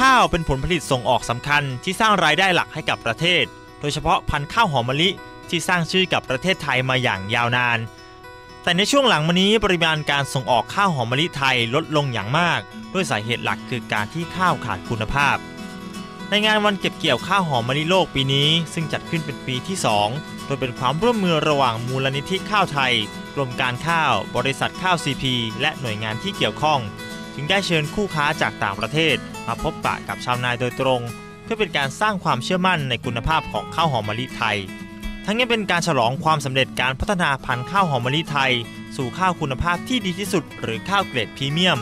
ข้าวเป็นผลผลิตส่งออกสำคัญที่สร้างรายได้หลักให้กับประเทศ โดยเฉพาะพันธุ์ข้าวหอมมะลิที่สร้างชื่อกับประเทศไทยมาอย่างยาวนาน แต่ในช่วงหลังมานี้ปริมาณการส่งออกข้าวหอมมะลิไทยลดลงอย่างมาก ด้วยสาเหตุหลักคือการที่ข้าวขาดคุณภาพ ในงานวันเก็บเกี่ยวข้าวหอมมะลิโลกปีนี้ ซึ่งจัดขึ้นเป็นปีที่ 2 โดยเป็นความร่วมมือระหว่างมูลนิธิข้าวไทย กรมการข้าว บริษัทข้าว CP และหน่วยงานที่เกี่ยวข้อง จึงได้เชิญคู่ค้าจากต่างประเทศ มาพบปะกับชาวนาโดยตรง เพื่อเป็นการสร้างความเชื่อมั่นในคุณภาพของข้าวหอมมะลิไทย ทั้งยังเป็นการฉลองความสำเร็จการพัฒนาพันธุ์ข้าวหอมมะลิไทย สู่ข้าวคุณภาพที่ดีที่สุด หรือข้าวเกรดพรีเมียม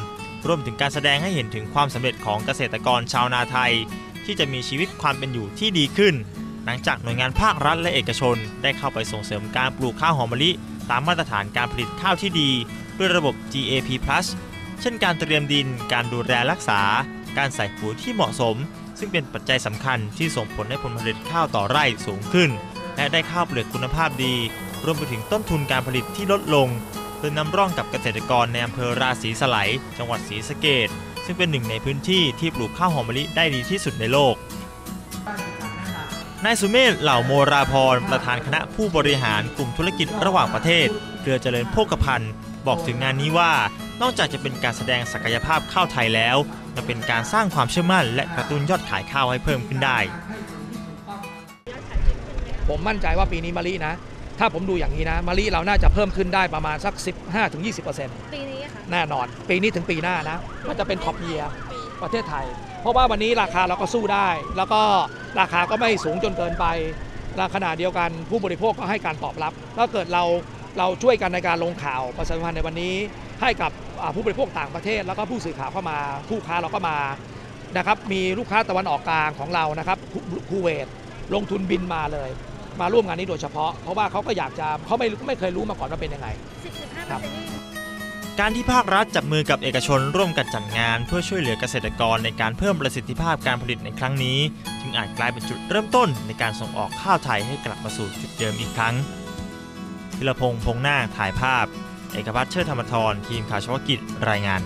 รวมถึงการแสดงให้เห็นถึงความสำเร็จของเกษตรกรชาวนาไทย ที่จะมีชีวิตความเป็นอยู่ที่ดีขึ้น หลังจากหน่วยงานภาครัฐและเอกชน ได้เข้าไปส่งเสริมการปลูกข้าวหอมมะลิตามมาตรฐานการผลิตข้าวที่ดี ด้วยระบบ GAP+ เช่นการเตรียมดิน การดูแลรักษา การใส่ปุ๋ยที่เหมาะสม ซึ่งเป็นปัจจัยสำคัญที่ส่งผลให้ผลผลิตข้าวต่อไร่สูงขึ้น และได้ข้าวเปลือกคุณภาพดี รวมไปถึงต้นทุนการผลิตที่ลดลงโดยนำร่องกับเกษตรกรในอำเภอราศีสไลจังหวัดศรีสะเกดซึ่งเป็นหนึ่งในพื้นที่ที่ปลูกข้าวหอมมะลิได้ดีที่สุดในโลก นายสุเมธเหล่าโมราพรประธานคณะผู้บริหารกลุ่มธุรกิจระหว่างประเทศเครือเจริญโภคภัณฑ์ บอกถึงงานนี้ว่า นอกจากจะเป็นการแสดงศักยภาพข้าวไทยแล้วยังเป็นการสร้างความเชื่อมั่น และกระตุ้นยอดขายข้าวให้เพิ่มขึ้นได้ ผมมั่นใจว่าปีนี้มะลินะ ถ้าผมดูอย่างนี้นะมะลิเราน่าจะเพิ่มขึ้นได้ประมาณสัก 15-20%ปีนี้ค่ะแน่นอน ปีนี้ถึงปีหน้านะ มันจะเป็นท็อปเยียร์ประเทศไทย เพราะว่าวันนี้ราคาเราก็สู้ได้ แล้วก็ราคาก็ไม่สูงจนเกินไปและขณะเดียวกันผู้บริโภคก็ให้การตอบรับ ถ้าเกิดเราเราช่วยกันในการลงข่าวประชาสัมพันธ์ในวันนี้ ให้กับผู้บริโภคต่างประเทศ แล้วก็ผู้สื่อข่าวเข้ามาผู้ค้าเราก็มานะครับมีลูกค้าตะวันออกกลางของเรานะครับคูเวตลงทุนบินมาเลย มาร่วมงานนี้โดยเฉพาะ เพราะว่าเขาก็อยากจะเขาไม่ไม่เคยรู้มาก่อนว่าเป็นยังไง10-15%ครับ การที่ภาครัฐจับมือกับเอกชนร่วมกันจัดงาน เพื่อช่วยเหลือเกษตรกรในการเพิ่มประสิทธิภาพการผลิตในครั้งนี้ จึงอาจกลายเป็นจุดเริ่มต้นในการส่งออกข้าวไทยให้กลับมาสู่จุดเดิมอีกครั้งพิรพงษ์พงนาถ่ายภาพ เอกพัฒน์เชิดธรรมทรทีมข่าวชวกิจรายงาน